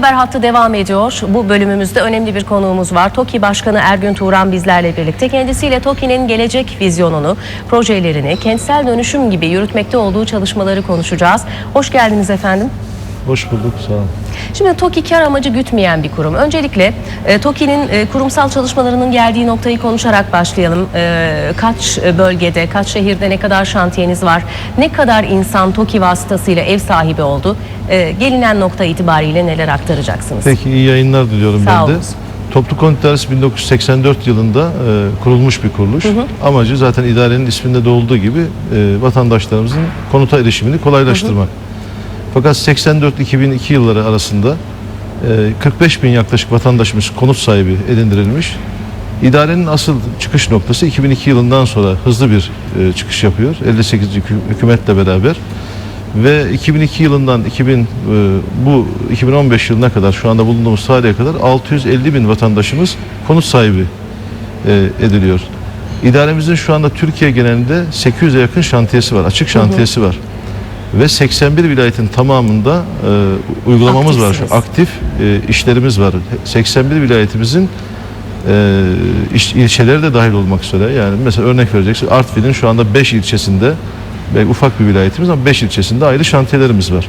haber hattı devam ediyor. Bu bölümümüzde önemli bir konuğumuz var. TOKİ Başkanı Ergün Turan bizlerle birlikte. Kendisiyle TOKİ'nin gelecek vizyonunu, projelerini, kentsel dönüşüm gibi yürütmekte olduğu çalışmaları konuşacağız. Hoş geldiniz efendim. Hoş bulduk sağ olun. Şimdi TOKİ kar amacı gütmeyen bir kurum. Öncelikle e, TOKİ'nin e, kurumsal çalışmalarının geldiği noktayı konuşarak başlayalım. E, kaç bölgede, kaç şehirde ne kadar şantiyeniz var? Ne kadar insan TOKİ vasıtasıyla ev sahibi oldu? E, gelinen nokta itibariyle neler aktaracaksınız? Peki iyi yayınlar diliyorum Sağ ben de. olun. Toplu Konut İdaresi 1984 yılında e, kurulmuş bir kuruluş. Amacı zaten idarenin isminde de olduğu gibi e, vatandaşlarımızın konuta erişimini kolaylaştırmak. Fakat 84-2002 yılları arasında e, 45 bin yaklaşık vatandaşımız konut sahibi edindirilmiş. İdarenin asıl çıkış noktası 2002 yılından sonra hızlı bir e, çıkış yapıyor. 58 hükü- hükümetle beraber ve 2002 yılından 2000 e, bu 2015 yılına kadar şu anda bulunduğumuz tarihe kadar 650 bin vatandaşımız konut sahibi e, ediliyor. İdaremizin şu anda Türkiye genelinde 800'e yakın şantiyesi var, açık şantiyesi var. Ve 81 vilayetin tamamında e, uygulamamız var şu Aktifsiniz. aktif e, işlerimiz var. 81 vilayetimizin e, iş, ilçeleri de dahil olmak üzere yani mesela örnek vereceksin Artvin'in şu anda 5 ilçesinde ve ufak bir vilayetimiz ama 5 ilçesinde ayrı şantiyelerimiz var.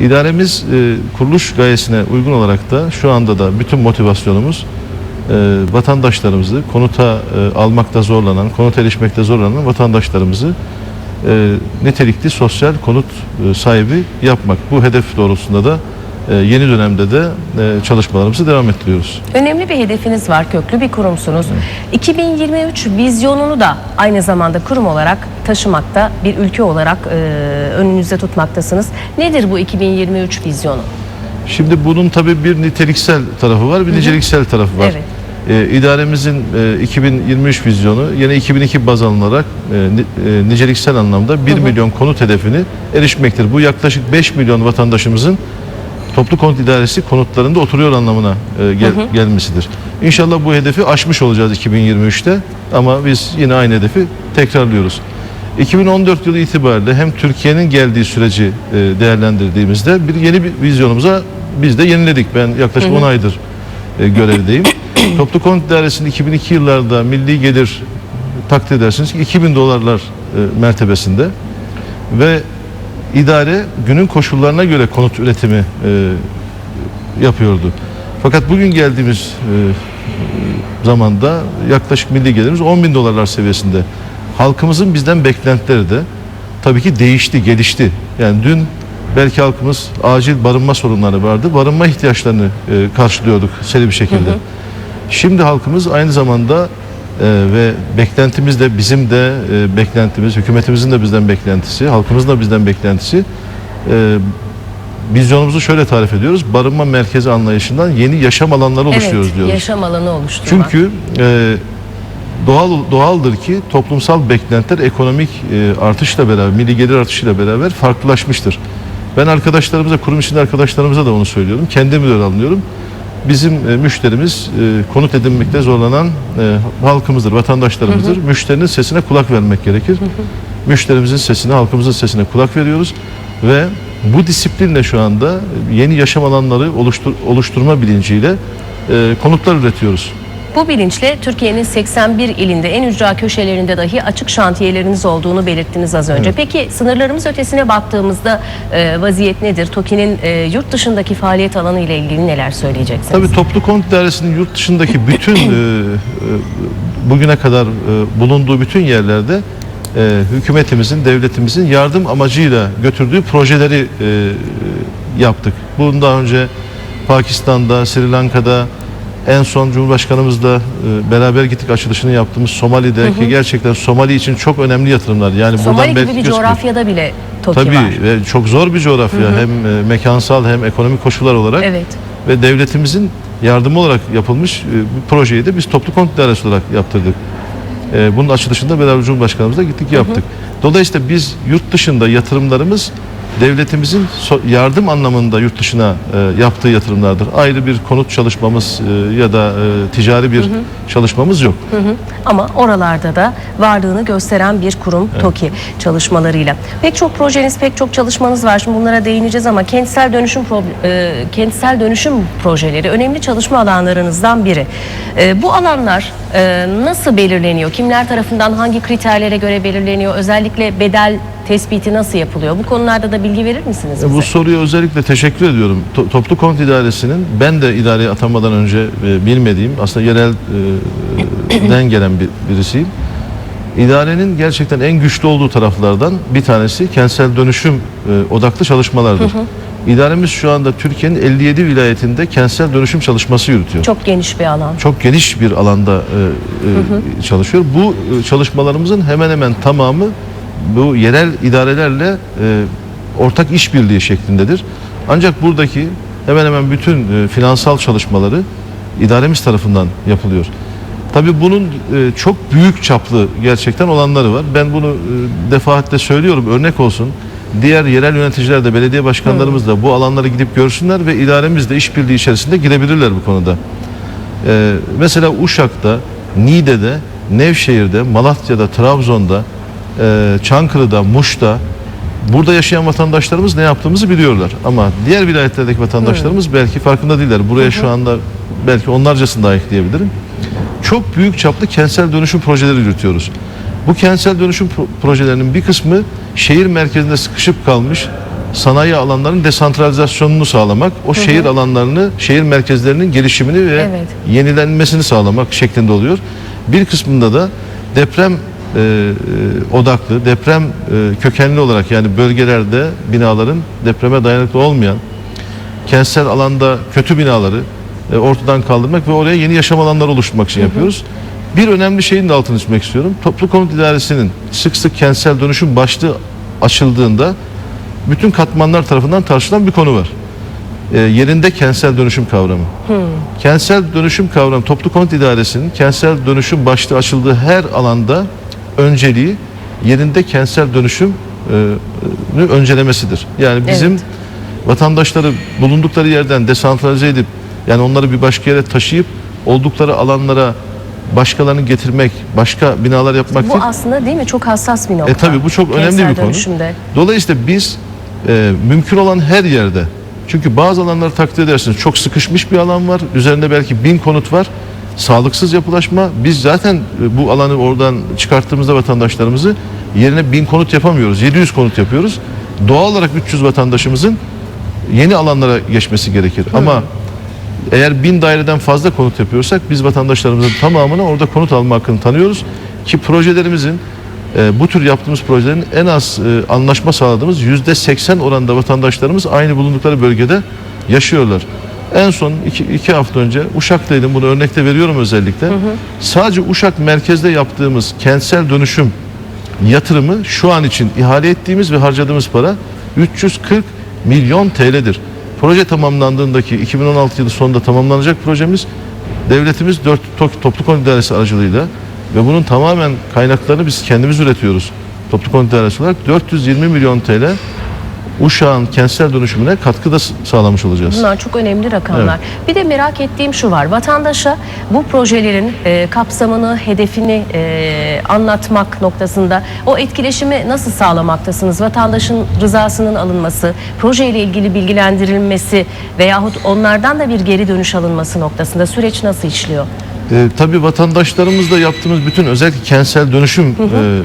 İdaremiz e, kuruluş gayesine uygun olarak da şu anda da bütün motivasyonumuz e, vatandaşlarımızı konuta e, almakta zorlanan, konuta erişmekte zorlanan vatandaşlarımızı e, nitelikli sosyal konut e, sahibi yapmak. Bu hedef doğrultusunda da e, yeni dönemde de e, çalışmalarımızı devam ettiriyoruz. Önemli bir hedefiniz var, köklü bir kurumsunuz. 2023 vizyonunu da aynı zamanda kurum olarak taşımakta, bir ülke olarak e, önünüzde tutmaktasınız. Nedir bu 2023 vizyonu? Şimdi bunun tabii bir niteliksel tarafı var, bir niceliksel tarafı var. Evet. Ee, idaremizin e, 2023 vizyonu yine 2002 baz alınarak e, e, niceliksel anlamda 1 milyon konut hedefini erişmektir. Bu yaklaşık 5 milyon vatandaşımızın toplu konut idaresi konutlarında oturuyor anlamına e, gel- gelmesidir. İnşallah bu hedefi aşmış olacağız 2023'te ama biz yine aynı hedefi tekrarlıyoruz. 2014 yılı itibariyle hem Türkiye'nin geldiği süreci e, değerlendirdiğimizde bir yeni bir vizyonumuza biz de yeniledik. Ben yaklaşık 10 aydır e, görevdeyim. Toplu konut dairesinin 2002 yıllarda milli gelir takdir edersiniz ki 2000 dolarlar e, mertebesinde ve idare günün koşullarına göre konut üretimi e, yapıyordu. Fakat bugün geldiğimiz e, zamanda yaklaşık milli gelirimiz 10 bin dolarlar seviyesinde. Halkımızın bizden beklentileri de tabii ki değişti, gelişti. Yani dün belki halkımız acil barınma sorunları vardı. Barınma ihtiyaçlarını e, karşılıyorduk seri bir şekilde. Şimdi halkımız aynı zamanda e, ve beklentimiz de bizim de e, beklentimiz, hükümetimizin de bizden beklentisi, halkımızın da bizden beklentisi e, vizyonumuzu şöyle tarif ediyoruz. Barınma merkezi anlayışından yeni yaşam alanları oluşturuyoruz evet, diyoruz. yaşam alanı oluşturmak. Çünkü e, doğal doğaldır ki toplumsal beklentiler ekonomik e, artışla beraber, milli gelir artışıyla beraber farklılaşmıştır. Ben arkadaşlarımıza, kurum içinde arkadaşlarımıza da onu söylüyorum. Kendimi de öyle anlıyorum. Bizim e, müşterimiz e, konut edinmekte zorlanan e, halkımızdır, vatandaşlarımızdır. Müşterinin sesine kulak vermek gerekir. Müşterimizin sesine, halkımızın sesine kulak veriyoruz ve bu disiplinle şu anda yeni yaşam alanları oluştur, oluşturma bilinciyle konutlar üretiyoruz. Bu bilinçle Türkiye'nin 81 ilinde en ücra köşelerinde dahi açık şantiyeleriniz olduğunu belirttiniz az önce. Peki sınırlarımız ötesine baktığımızda e, vaziyet nedir? TOKİ'nin e, yurt dışındaki faaliyet alanı ile ilgili neler söyleyeceksiniz? Tabii toplu konut dairesinin yurt dışındaki bütün e, e, bugüne kadar e, bulunduğu bütün yerlerde e, hükümetimizin, devletimizin yardım amacıyla götürdüğü projeleri e, yaptık. Bundan daha önce Pakistan'da, Sri Lanka'da en son Cumhurbaşkanımızla e, beraber gittik açılışını yaptığımız Somali'de ki gerçekten Somali için çok önemli yatırımlar. Yani Somali buradan gibi belki bir gözüküyor. coğrafyada bile TOKİ Tabii var. ve çok zor bir coğrafya hem e, mekansal hem ekonomik koşullar olarak Evet. ve devletimizin yardımı olarak yapılmış e, bu projeyi de biz toplu konut dairesi olarak yaptırdık. E, bunun açılışında beraber Cumhurbaşkanımızla gittik yaptık. Dolayısıyla biz yurt dışında yatırımlarımız devletimizin yardım anlamında yurt dışına e, yaptığı yatırımlardır. Ayrı bir konut çalışmamız e, ya da e, ticari bir çalışmamız yok. Hı hı. Ama oralarda da varlığını gösteren bir kurum TOKİ çalışmalarıyla. Pek çok projeniz, pek çok çalışmanız var. Şimdi bunlara değineceğiz ama kentsel dönüşüm kentsel dönüşüm projeleri önemli çalışma alanlarınızdan biri. Bu alanlar nasıl belirleniyor? Kimler tarafından hangi kriterlere göre belirleniyor? Özellikle bedel tespiti nasıl yapılıyor? Bu konularda da bilgi verir misiniz bize? E, Bu soruya özellikle teşekkür ediyorum. To- Toplu Konut İdaresi'nin ben de idareye atanmadan önce e, bilmediğim aslında yerelden gelen bir, birisiyim. İdarenin gerçekten en güçlü olduğu taraflardan bir tanesi kentsel dönüşüm e, odaklı çalışmalardır. İdaremiz şu anda Türkiye'nin 57 vilayetinde kentsel dönüşüm çalışması yürütüyor. Çok geniş bir alan. çok geniş bir alanda e, e, çalışıyor. Bu e, çalışmalarımızın hemen hemen tamamı bu yerel idarelerle e, ortak işbirliği şeklindedir. Ancak buradaki hemen hemen bütün e, finansal çalışmaları idaremiz tarafından yapılıyor. Tabii bunun e, çok büyük çaplı gerçekten olanları var. Ben bunu e, defaatle söylüyorum örnek olsun. Diğer yerel yöneticiler de belediye başkanlarımız da bu alanlara gidip görsünler ve idaremiz de işbirliği içerisinde girebilirler bu konuda. Ee, mesela Uşak'ta, Niğde'de, Nevşehir'de, Malatya'da, Trabzon'da, e, Çankırı'da, Muş'ta burada yaşayan vatandaşlarımız ne yaptığımızı biliyorlar. Ama diğer vilayetlerdeki vatandaşlarımız belki farkında değiller. Buraya şu anda belki onlarcasını da ekleyebilirim. Çok büyük çaplı kentsel dönüşüm projeleri yürütüyoruz. Bu kentsel dönüşüm pro- projelerinin bir kısmı şehir merkezinde sıkışıp kalmış sanayi alanlarının desantralizasyonunu sağlamak, o şehir alanlarını, şehir merkezlerinin gelişimini ve Evet. yenilenmesini sağlamak şeklinde oluyor. Bir kısmında da deprem e, e, odaklı, deprem e, kökenli olarak yani bölgelerde binaların depreme dayanıklı olmayan kentsel alanda kötü binaları e, ortadan kaldırmak ve oraya yeni yaşam alanları oluşturmak için yapıyoruz. Bir önemli şeyin de altını çizmek istiyorum. Toplu Konut İdaresi'nin sık sık kentsel dönüşüm başlığı açıldığında bütün katmanlar tarafından tartışılan bir konu var. E, yerinde kentsel dönüşüm kavramı. Kentsel dönüşüm kavramı Toplu Konut İdaresi'nin kentsel dönüşüm başlığı açıldığı her alanda önceliği yerinde kentsel dönüşüm e, e, öncelemesidir. Yani bizim Evet. vatandaşları bulundukları yerden desantralize edip yani onları bir başka yere taşıyıp oldukları alanlara başkalarını getirmek, başka binalar yapmak Bu değil. aslında değil mi çok hassas bir nokta. E tabii bu çok önemli bir konu. dönüşümde. Dolayısıyla biz e, mümkün olan her yerde çünkü bazı alanları takdir edersiniz çok sıkışmış bir alan var. Üzerinde belki bin konut var. Sağlıksız yapılaşma. Biz zaten e, bu alanı oradan çıkarttığımızda vatandaşlarımızı yerine bin konut yapamıyoruz. 700 konut yapıyoruz. Doğal olarak 300 vatandaşımızın yeni alanlara geçmesi gerekir. Ama eğer bin daireden fazla konut yapıyorsak biz vatandaşlarımızın tamamına orada konut alma hakkını tanıyoruz. Ki projelerimizin e, bu tür yaptığımız projelerin en az e, anlaşma sağladığımız yüzde seksen oranda vatandaşlarımız aynı bulundukları bölgede yaşıyorlar. En son iki, iki hafta önce Uşak'taydım bunu örnekte veriyorum özellikle. Sadece Uşak merkezde yaptığımız kentsel dönüşüm yatırımı şu an için ihale ettiğimiz ve harcadığımız para 340 milyon TL'dir. Proje tamamlandığındaki 2016 yılı sonunda tamamlanacak projemiz devletimiz 4 toplu konut idaresi aracılığıyla ve bunun tamamen kaynaklarını biz kendimiz üretiyoruz. Toplu konut idaresi olarak 420 milyon TL Uşak'ın kentsel dönüşümüne katkıda sağlamış olacağız. Bunlar çok önemli rakamlar. Bir de merak ettiğim şu var. Vatandaşa bu projelerin e, kapsamını, hedefini e, anlatmak noktasında o etkileşimi nasıl sağlamaktasınız? Vatandaşın rızasının alınması, projeyle ilgili bilgilendirilmesi veyahut onlardan da bir geri dönüş alınması noktasında süreç nasıl işliyor? E, tabii vatandaşlarımızla yaptığımız bütün özellikle kentsel dönüşüm e,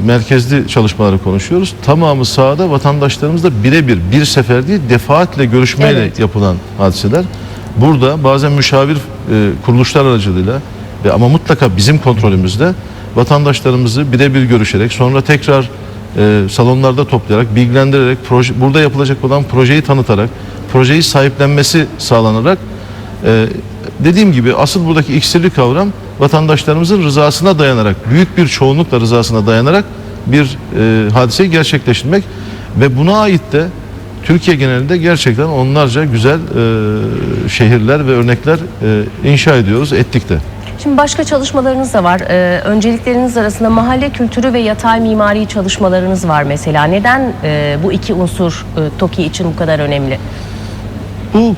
merkezli çalışmaları konuşuyoruz. Tamamı sahada vatandaşlarımızla birebir bir sefer değil defaatle görüşmeyle Evet. yapılan hadiseler. Burada bazen müşavir e, kuruluşlar aracılığıyla ve ama mutlaka bizim kontrolümüzde vatandaşlarımızı birebir görüşerek sonra tekrar e, salonlarda toplayarak bilgilendirerek proje, burada yapılacak olan projeyi tanıtarak projeyi sahiplenmesi sağlanarak e, dediğim gibi asıl buradaki iksirli kavram vatandaşlarımızın rızasına dayanarak büyük bir çoğunlukla rızasına dayanarak bir e, hadiseyi gerçekleştirmek ve buna ait de Türkiye genelinde gerçekten onlarca güzel e, şehirler ve örnekler e, inşa ediyoruz, ettik de. Şimdi başka çalışmalarınız da var. Ee, öncelikleriniz arasında mahalle kültürü ve yatay mimari çalışmalarınız var mesela. Neden e, bu iki unsur e, TOKİ için bu kadar önemli? Bu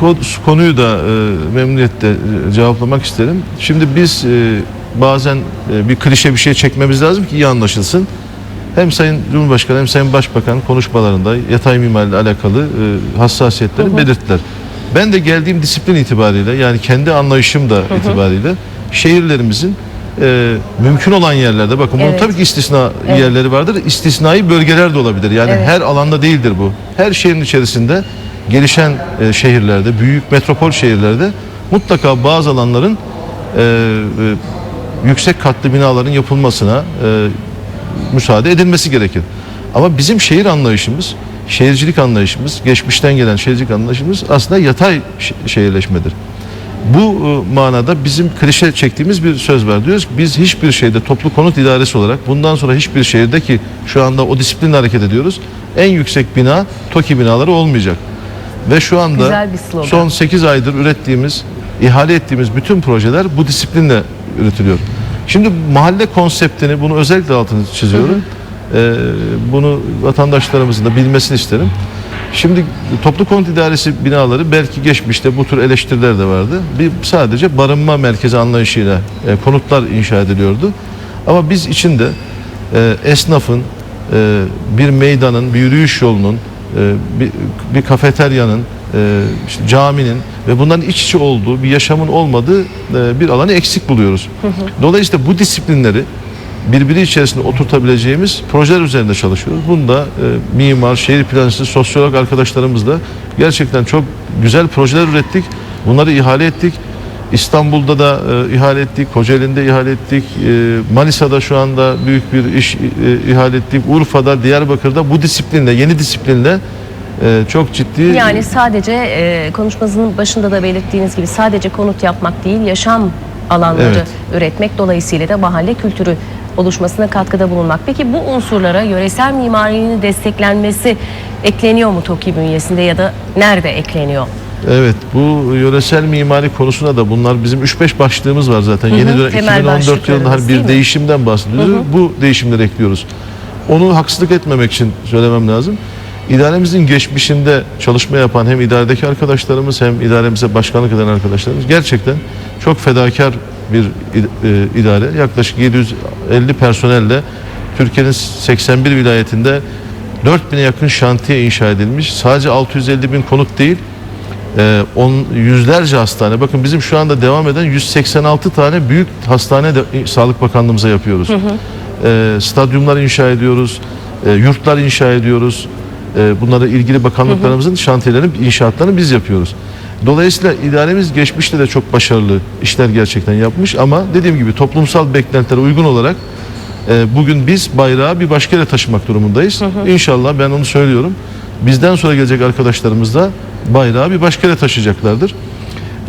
ko- konuyu da e, memnuniyetle e, cevaplamak isterim. Şimdi biz e, bazen e, bir klişe bir şey çekmemiz lazım ki iyi anlaşılsın. Hem Sayın Cumhurbaşkanı hem Sayın Başbakan konuşmalarında yatay mimariyle alakalı e, hassasiyetleri belirttiler. Ben de geldiğim disiplin itibariyle yani kendi anlayışım da itibariyle şehirlerimizin e, mümkün olan yerlerde bakın bunun Evet. tabii ki istisna Evet. yerleri vardır. İstisnai bölgeler de olabilir. Yani Evet. her alanda değildir bu. Her şehrin içerisinde gelişen e, şehirlerde, büyük metropol şehirlerde mutlaka bazı alanların e, e, yüksek katlı binaların yapılmasına e, müsaade edilmesi gerekir. Ama bizim şehir anlayışımız, şehircilik anlayışımız, geçmişten gelen şehircilik anlayışımız aslında yatay şehirleşmedir. Bu e, manada bizim klişe çektiğimiz bir söz var. Diyoruz biz hiçbir şeyde toplu konut idaresi olarak bundan sonra hiçbir şehirde ki şu anda o disiplinle hareket ediyoruz. En yüksek bina TOKİ binaları olmayacak. Ve şu anda son 8 aydır ürettiğimiz, ihale ettiğimiz bütün projeler bu disiplinle üretiliyor. Şimdi mahalle konseptini bunu özellikle altını çiziyorum. Ee, bunu vatandaşlarımızın da bilmesini isterim. Şimdi toplu konut idaresi binaları belki geçmişte bu tür eleştiriler de vardı. Bir sadece barınma merkezi anlayışıyla e, konutlar inşa ediliyordu. Ama biz içinde e, esnafın, e, bir meydanın, bir yürüyüş yolunun, bir, bir kafeteryanın, e, işte caminin ve bunların iç içe olduğu bir yaşamın olmadığı e, bir alanı eksik buluyoruz. Dolayısıyla bu disiplinleri birbiri içerisinde oturtabileceğimiz projeler üzerinde çalışıyoruz. Bunda e, mimar, şehir plancısı, sosyolog arkadaşlarımızla gerçekten çok güzel projeler ürettik. Bunları ihale ettik. İstanbul'da da e, ihale ettik, Kocaeli'nde ihale ettik, e, Manisa'da şu anda büyük bir iş e, ihale ettik, Urfa'da, Diyarbakır'da bu disiplinle, yeni disiplinle e, çok ciddi Yani sadece e, konuşmanızın başında da belirttiğiniz gibi sadece konut yapmak değil, yaşam alanları Evet. üretmek dolayısıyla da mahalle kültürü oluşmasına katkıda bulunmak. Peki bu unsurlara yöresel mimarinin desteklenmesi ekleniyor mu TOKİ bünyesinde ya da nerede ekleniyor? Evet bu yöresel mimari konusunda da bunlar bizim 3-5 başlığımız var zaten. Hı hı, Yeni dönem temel 2014 yılında hani bir değişimden bahsediyoruz. Bu değişimleri ekliyoruz. Onu haksızlık etmemek için söylemem lazım. İdaremizin geçmişinde çalışma yapan hem idaredeki arkadaşlarımız hem idaremize başkanlık eden arkadaşlarımız gerçekten çok fedakar bir e, idare. Yaklaşık 750 personelle Türkiye'nin 81 vilayetinde 4000'e yakın şantiye inşa edilmiş. Sadece 650 bin konut değil, ee, on, yüzlerce hastane. Bakın bizim şu anda devam eden 186 tane büyük hastane de Sağlık Bakanlığımıza yapıyoruz. Ee, stadyumlar inşa ediyoruz, e, yurtlar inşa ediyoruz. E, bunları ilgili bakanlıklarımızın şantiyelerini, inşaatlarını biz yapıyoruz. Dolayısıyla idaremiz geçmişte de çok başarılı işler gerçekten yapmış ama dediğim gibi toplumsal beklentilere uygun olarak e, bugün biz bayrağı bir başka yere taşımak durumundayız. İnşallah ben onu söylüyorum. Bizden sonra gelecek arkadaşlarımız da bayrağı bir başka yere taşıyacaklardır.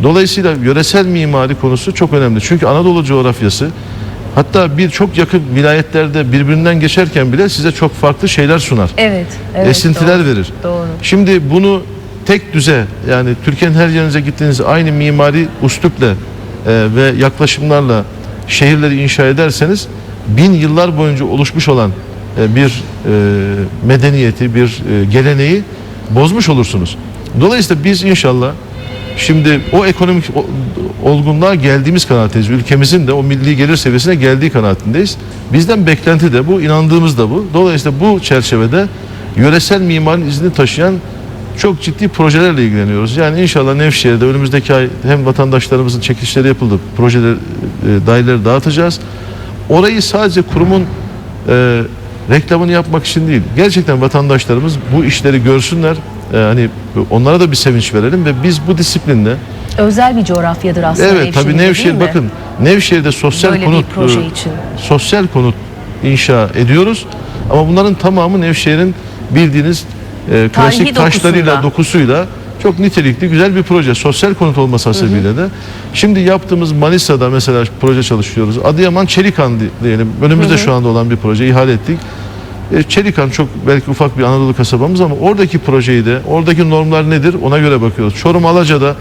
Dolayısıyla yöresel mimari konusu çok önemli. Çünkü Anadolu coğrafyası hatta bir çok yakın vilayetlerde birbirinden geçerken bile size çok farklı şeyler sunar. Evet. evet Esintiler doğru, verir. Doğru. Şimdi bunu tek düze yani Türkiye'nin her yerinize gittiğiniz aynı mimari üslupla e, ve yaklaşımlarla şehirleri inşa ederseniz bin yıllar boyunca oluşmuş olan e, bir e, medeniyeti, bir e, geleneği bozmuş olursunuz. Dolayısıyla biz inşallah şimdi o ekonomik olgunluğa geldiğimiz kanaatindeyiz. Ülkemizin de o milli gelir seviyesine geldiği kanaatindeyiz. Bizden beklenti de bu, inandığımız da bu. Dolayısıyla bu çerçevede yöresel mimarinin izini taşıyan çok ciddi projelerle ilgileniyoruz. Yani inşallah Nevşehir'de önümüzdeki ay hem vatandaşlarımızın çekilişleri yapıldı, projeler, e, daireleri dağıtacağız. Orayı sadece kurumun e, reklamını yapmak için değil. Gerçekten vatandaşlarımız bu işleri görsünler. E, hani onlara da bir sevinç verelim ve biz bu disiplinle Özel bir coğrafyadır aslında evet tabii Nevşehir'de, Nevşehir değil mi? bakın Nevşehir'de sosyal Böyle konut bir proje e, için. sosyal konut inşa ediyoruz. Ama bunların tamamı Nevşehir'in bildiğiniz e, klasik taşlarıyla, dokusunda. dokusuyla çok nitelikli güzel bir proje. Sosyal konut olması hasebiyle de. Şimdi yaptığımız Manisa'da mesela proje çalışıyoruz. Adıyaman Çelikan di- diyelim. Önümüzde şu anda olan bir proje ihale ettik. E, Çelikan çok belki ufak bir Anadolu kasabamız ama oradaki projeyi de oradaki normlar nedir ona göre bakıyoruz. Çorum Alaca'da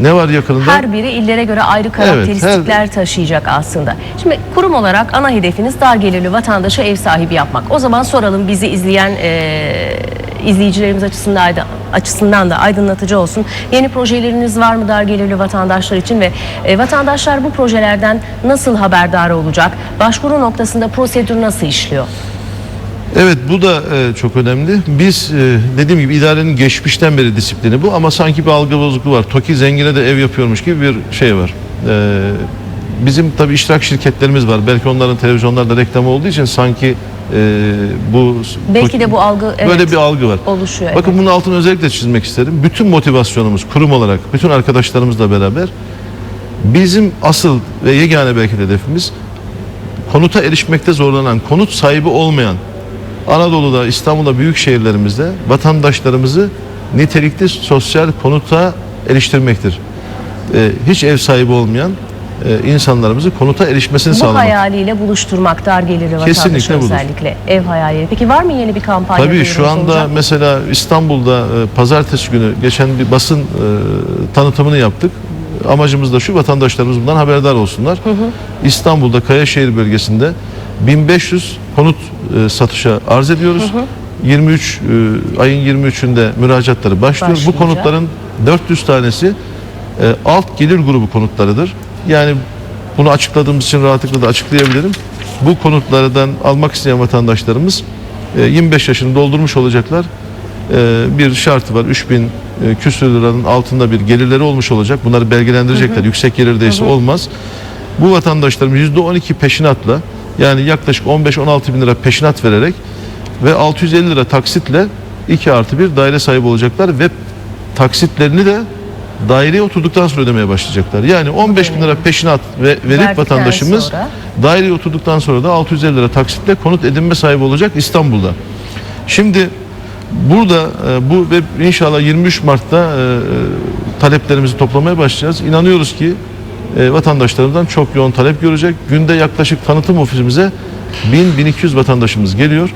Ne var yakınında? Her biri illere göre ayrı karakteristikler taşıyacak aslında. Şimdi kurum olarak ana hedefiniz dar gelirli vatandaşı ev sahibi yapmak. O zaman soralım bizi izleyen e, izleyicilerimiz açısından da, açısından da aydınlatıcı olsun. Yeni projeleriniz var mı dar gelirli vatandaşlar için ve e, vatandaşlar bu projelerden nasıl haberdar olacak? Başvuru noktasında prosedür nasıl işliyor? Evet bu da e, çok önemli. Biz e, dediğim gibi idarenin geçmişten beri disiplini bu ama sanki bir algı bozukluğu var. TOKİ zengine de ev yapıyormuş gibi bir şey var. E, bizim tabii iştirak şirketlerimiz var. Belki onların televizyonlarda reklamı olduğu için sanki e, bu Belki de bu algı evet, böyle bir algı var. oluşuyor. Bakın evet. bunun altını özellikle çizmek isterim. Bütün motivasyonumuz kurum olarak, bütün arkadaşlarımızla beraber bizim asıl ve yegane belki de hedefimiz konuta erişmekte zorlanan, konut sahibi olmayan Anadolu'da, İstanbul'da, büyük şehirlerimizde vatandaşlarımızı nitelikli sosyal konuta eriştirmektir. Ee, hiç ev sahibi olmayan e, insanlarımızı konuta erişmesini Bu sağlamak. hayaliyle buluşturmak dar gelirli vatandaşı özellikle ev hayali. Peki var mı yeni bir kampanya? Tabii şu anda olacak? mesela İstanbul'da e, pazartesi günü geçen bir basın e, tanıtımını yaptık. Amacımız da şu vatandaşlarımız bundan haberdar olsunlar. İstanbul'da Kayaşehir bölgesinde 1500 konut e, satışa arz ediyoruz. 23 e, ayın 23'ünde müracaatları başlıyor. Bu konutların 400 tanesi e, alt gelir grubu konutlarıdır. Yani bunu açıkladığımız için rahatlıkla da açıklayabilirim. Bu konutlardan almak isteyen vatandaşlarımız e, 25 yaşını doldurmuş olacaklar. E, Bir şartı var. 3000 e, küsür liranın altında bir gelirleri olmuş olacak. Bunları belgelendirecekler. Yüksek gelirdeyse olmaz. Bu vatandaşlarımız %12 peşinatla yani yaklaşık 15-16 bin lira peşinat vererek ve 650 lira taksitle 2 artı bir daire sahibi olacaklar ve taksitlerini de daireye oturduktan sonra ödemeye başlayacaklar. Yani 15 bin lira peşinat ve verip Verdikten vatandaşımız sonra. daireye oturduktan sonra da 650 lira taksitle konut edinme sahibi olacak İstanbul'da. Şimdi burada e, bu ve inşallah 23 Mart'ta e, e, taleplerimizi toplamaya başlayacağız. İnanıyoruz ki vatandaşlarımızdan çok yoğun talep görecek. Günde yaklaşık tanıtım ofisimize 1000-1200 vatandaşımız geliyor.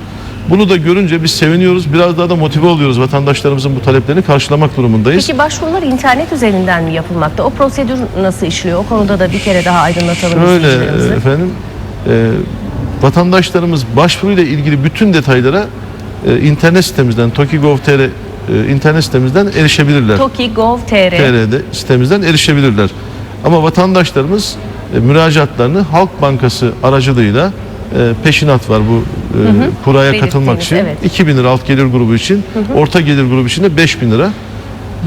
Bunu da görünce biz seviniyoruz. Biraz daha da motive oluyoruz vatandaşlarımızın bu taleplerini karşılamak durumundayız. Peki başvurular internet üzerinden mi yapılmakta? O prosedür nasıl işliyor? O konuda da bir kere daha aydınlatalım Şöyle e, efendim e, vatandaşlarımız başvuruyla ilgili bütün detaylara e, internet sitemizden toki.gov.tr e, internet sitemizden erişebilirler. Toki.gov.tr sitemizden erişebilirler. Ama vatandaşlarımız e, müracaatlarını Halk Bankası aracılığıyla e, peşinat var bu e, kuraya Belirttiğiniz, katılmak için. evet. 2000 lira alt gelir grubu için, orta gelir grubu için de 5000 lira.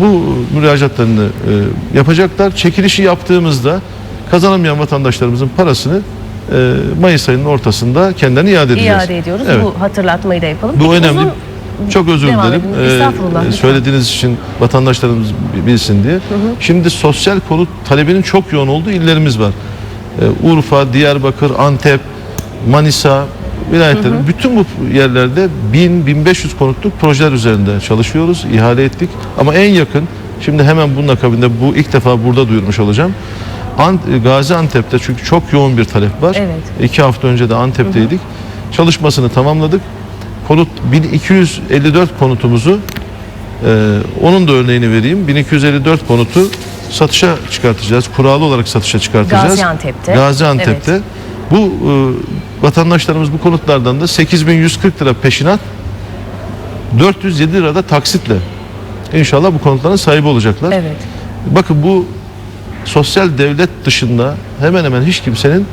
Bu müracaatlarını e, yapacaklar. Çekilişi yaptığımızda kazanamayan vatandaşlarımızın parasını e, Mayıs ayının ortasında kendilerine iade edeceğiz. iade ediyoruz. Evet. Bu hatırlatmayı da yapalım. Bu Peki önemli. uzun- Çok özür dilerim. Ee, söylediğiniz için vatandaşlarımız bilsin diye. Şimdi sosyal konut talebinin çok yoğun olduğu illerimiz var. Ee, Urfa, Diyarbakır, Antep, Manisa vilayetleri. Bütün bu yerlerde 1000-1500 konutluk projeler üzerinde çalışıyoruz. ihale ettik. Ama en yakın, şimdi hemen bunun akabinde bu ilk defa burada duyurmuş olacağım. Ant- Gaziantep'te çünkü çok yoğun bir talep var. Evet. İki hafta önce de Antep'teydik. Çalışmasını tamamladık. Konut 1254 konutumuzu e, onun da örneğini vereyim. 1254 konutu satışa çıkartacağız. Kuralı olarak satışa çıkartacağız. Gaziantep'te. Gaziantep'te. Bu e, vatandaşlarımız bu konutlardan da 8140 lira peşinat 407 lirada taksitle İnşallah bu konutların sahibi olacaklar. Evet. Bakın bu sosyal devlet dışında hemen hemen hiç kimsenin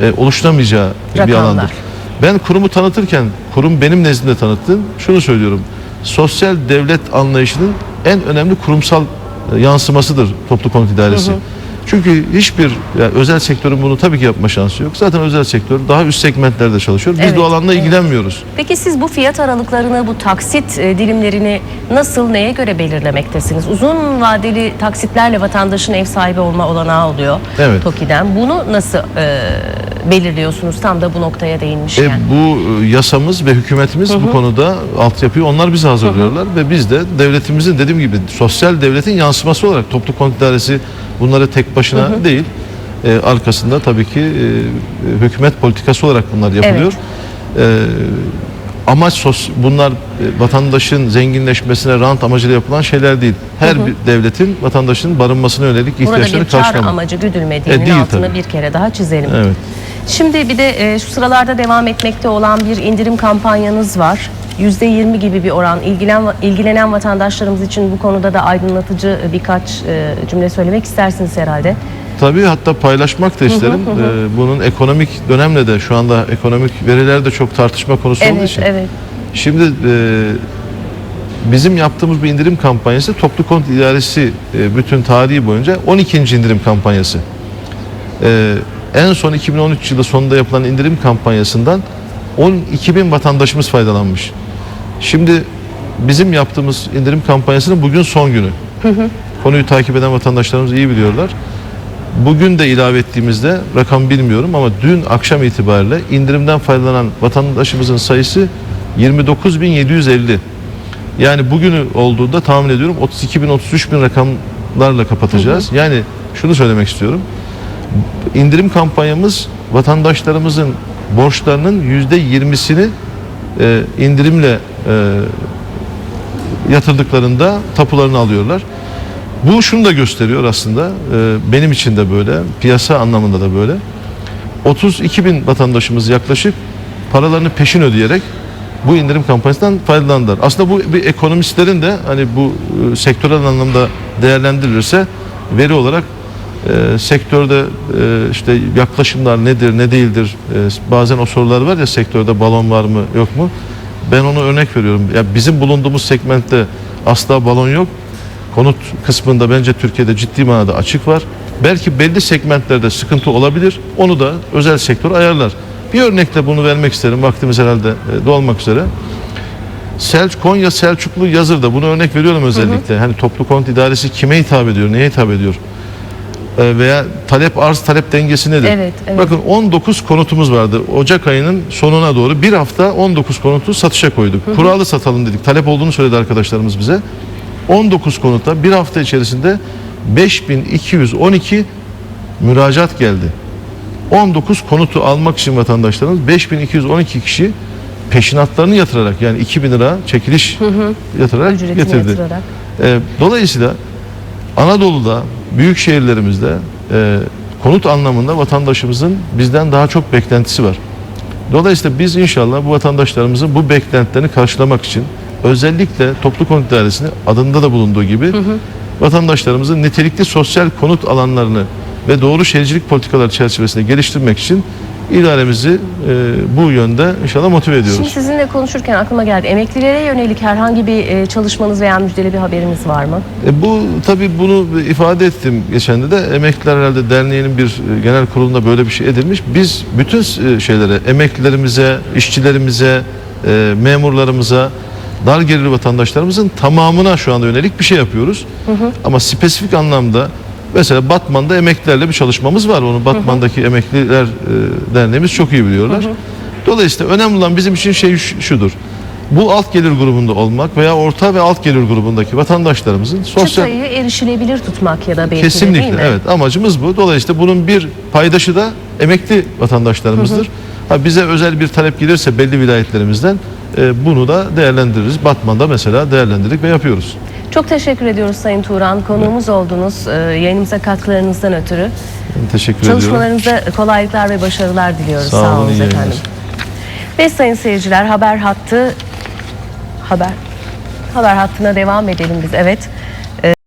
e, oluşturamayacağı bir Rakamlar. alandır. Ben kurumu tanıtırken, kurum benim nezdimde tanıttığım şunu söylüyorum. Sosyal devlet anlayışının en önemli kurumsal e, yansımasıdır toplu konut idaresi. Çünkü hiçbir yani özel sektörün bunu tabii ki yapma şansı yok. Zaten özel sektör daha üst segmentlerde çalışıyor. Biz Evet, de o alanla evet. ilgilenmiyoruz. Peki siz bu fiyat aralıklarını, bu taksit e, dilimlerini nasıl, neye göre belirlemektesiniz? Uzun vadeli taksitlerle vatandaşın ev sahibi olma olanağı oluyor Evet. TOKİ'den. Bunu nasıl e, belirliyorsunuz? Tam da bu noktaya değinmişken. E, bu e, yasamız ve hükümetimiz bu konuda altyapıyı onlar bize hazırlıyorlar ve biz de devletimizin dediğim gibi sosyal devletin yansıması olarak toplu konut idaresi bunları tek başına değil e, arkasında tabii ki e, hükümet politikası olarak bunlar yapılıyor. E, amaç sos bunlar e, vatandaşın zenginleşmesine rant amacıyla yapılan şeyler değil. Her bir devletin vatandaşının barınmasına yönelik Burada ihtiyaçlarını bir kar karşılamak. amacı güdülmediğinin E, değil altını tabii. bir kere daha çizelim. Evet. Şimdi bir de e, şu sıralarda devam etmekte olan bir indirim kampanyanız var. %20 gibi bir oran. İlgilen, ilgilenen vatandaşlarımız için bu konuda da aydınlatıcı birkaç e, cümle söylemek istersiniz herhalde. Tabii hatta paylaşmak da isterim. Ee, bunun ekonomik dönemle de şu anda ekonomik veriler de çok tartışma konusu olduğu Evet, için. evet. Şimdi e, bizim yaptığımız bir indirim kampanyası Toplu Konut İdaresi e, bütün tarihi boyunca 12. indirim kampanyası. E, en son 2013 yılı sonunda yapılan indirim kampanyasından 12 bin vatandaşımız faydalanmış. Şimdi bizim yaptığımız indirim kampanyasının bugün son günü. Konuyu takip eden vatandaşlarımız iyi biliyorlar. Bugün de ilave ettiğimizde rakam bilmiyorum ama dün akşam itibariyle indirimden faydalanan vatandaşımızın sayısı 29.750. Yani bugünü olduğunda tahmin ediyorum 32 bin 33 bin rakamlarla kapatacağız. Yani şunu söylemek istiyorum. İndirim kampanyamız vatandaşlarımızın borçlarının yüzde yirmisini e, indirimle e, yatırdıklarında tapularını alıyorlar. Bu şunu da gösteriyor aslında. e, benim için de böyle, piyasa anlamında da böyle. 32 bin vatandaşımız yaklaşık paralarını peşin ödeyerek bu indirim kampanyasından faydalandılar. Aslında bu bir ekonomistlerin de hani bu e, sektörel anlamda değerlendirilirse veri olarak e, sektörde e, işte yaklaşımlar nedir ne değildir? E, bazen o sorular var ya sektörde balon var mı yok mu? Ben onu örnek veriyorum. Ya bizim bulunduğumuz segmentte asla balon yok. Konut kısmında bence Türkiye'de ciddi manada açık var. Belki belli segmentlerde sıkıntı olabilir. Onu da özel sektör ayarlar. Bir örnekle bunu vermek isterim. Vaktimiz herhalde e, dolmak üzere. Selç Konya Selçuklu Yazır'da bunu örnek veriyorum özellikle. Hani toplu konut idaresi kime hitap ediyor, neye hitap ediyor? Ee, veya talep arz talep dengesi nedir? Evet, evet. Bakın 19 konutumuz vardı. Ocak ayının sonuna doğru bir hafta 19 konutu satışa koyduk. Kuralı satalım dedik. Talep olduğunu söyledi arkadaşlarımız bize. 19 konuta bir hafta içerisinde 5212 müracaat geldi. 19 konutu almak için vatandaşlarımız 5212 kişi peşinatlarını yatırarak yani 2000 lira çekiliş yatırarak Ücretini getirdi. yatırarak. Ee, dolayısıyla Anadolu'da büyük şehirlerimizde e, konut anlamında vatandaşımızın bizden daha çok beklentisi var. Dolayısıyla biz inşallah bu vatandaşlarımızın bu beklentilerini karşılamak için özellikle toplu konut dairesini adında da bulunduğu gibi vatandaşlarımızın nitelikli sosyal konut alanlarını ve doğru şehircilik politikaları çerçevesinde geliştirmek için idaremizi e, bu yönde inşallah motive ediyoruz. Şimdi sizinle konuşurken aklıma geldi. Emeklilere yönelik herhangi bir e, çalışmanız veya müjdeli bir haberiniz var mı? E bu tabii bunu ifade ettim geçen de de Emekliler herhalde derneğinin bir e, genel kurulunda böyle bir şey edilmiş. Biz bütün şeylere emeklilerimize, işçilerimize, memurlarımıza, dar gelirli vatandaşlarımızın tamamına şu anda yönelik bir şey yapıyoruz. Ama spesifik anlamda mesela Batman'da emeklilerle bir çalışmamız var. Onu Batman'daki emekliler e, derneğimiz çok iyi biliyorlar. Dolayısıyla önemli olan bizim için şey şu- şudur. Bu alt gelir grubunda olmak veya orta ve alt gelir grubundaki vatandaşlarımızın sosyal Çıtayı erişilebilir tutmak ya da belki de değil kesinlikle mi? evet amacımız bu. Dolayısıyla bunun bir paydaşı da emekli vatandaşlarımızdır. Ha bize özel bir talep gelirse belli vilayetlerimizden e, bunu da değerlendiririz. Batman'da mesela değerlendirdik ve yapıyoruz. Çok teşekkür ediyoruz Sayın Turan. Konuğumuz oldunuz. E, yayınımıza katkılarınızdan ötürü. Teşekkür ediyorum. Çalışmalarınızda kolaylıklar ve başarılar diliyoruz. Sağ olun, iyi efendim. yayınlar. Ve sayın seyirciler haber hattı haber haber hattına devam edelim biz. Evet.